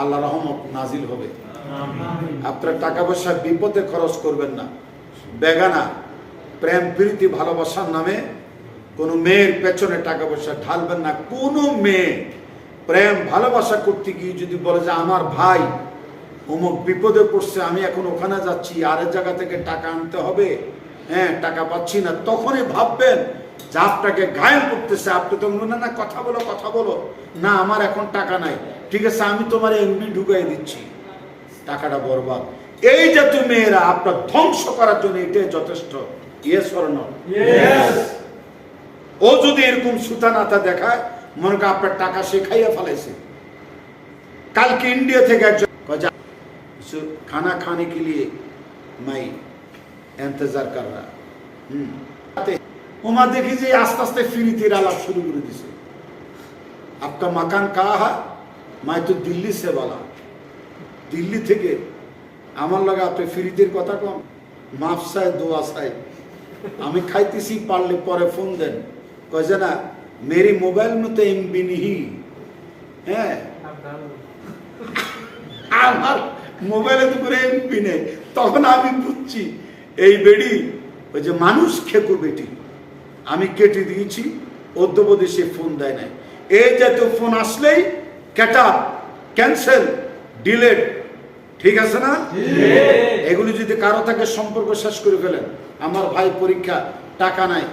আল্লাহ রহমত নাজিল হবে। আপনার টাকা পয়সা বিপদে খরচ করবেন না। বেগানা প্রেম প্রীতি ভালোবাসার নামে কোনো মেয়ের পেছনে টাকা পয়সা ঢালবেন না। কোনো মেয়ে প্রেম ভালোবাসা করতে গিয়ে যদি বলে যে আমার ভাই অমুক বিপদে পড়ছে আমি এখন ওখানে যাচ্ছি আরেক জায়গা থেকে টাকা আনতে হবে হ্যাঁ টাকা পাচ্ছি না। তখনই ভাববেন যে আপনাকে ঘায়ল করতেছে। আপনি তো না না কথা বলো কথা বলো। না আমার এখন টাকা নাই। ঠিক আছে আমি তোমার এমপি ঢুকাই দিচ্ছি। টাকাটা বরবাদ। এই জাতীয় মেয়েরা আপনার ধ্বংস করার জন্য এটাই যথেষ্ট। ও যদি এরকম সুতা নাতা দেখায় মনে করে আপনার টাকা সে খাইয়া ফেলাইছে। কালকে ইন্ডিয়া থেকে একজন খানা খানি কে লিয়ে মাই ইন্তজার কর রা। হুম। ওমা দেখি যে আস্তে আস্তে ফিরিতির আলাপ শুরু করে দিছে। আপনার মাকান কাহা? মাই তো দিল্লি সেবালা দিল্লি থেকে আমার লাগা আপনি ফিরিদের কথা কম মাফ সাহেব দোয়া সাহেব আমি খাইতেছি, পারলে পরে ফোন দেন। কয় যে না, মেরি মোবাইল মতো এমবি নিহি। হ্যাঁ? আমার মোবাইলে তো করে এমপি নেই। তখন আমি বুঝছি, এই বেড়ি, ওই যে মানুষ খেকো বেটি, আমি কেটে দিয়েছি, অদ্যবধি সে ফোন দেয় নাই। এই যে তো ফোন আসলেই ক্যাটা ক্যান্সেল ডিলেট ঠিক আছে না? এগুলি যদি কারও থাকে সম্পর্ক শেষ করে ফেলেন আমার ভাই পরীক্ষা টাকা নাই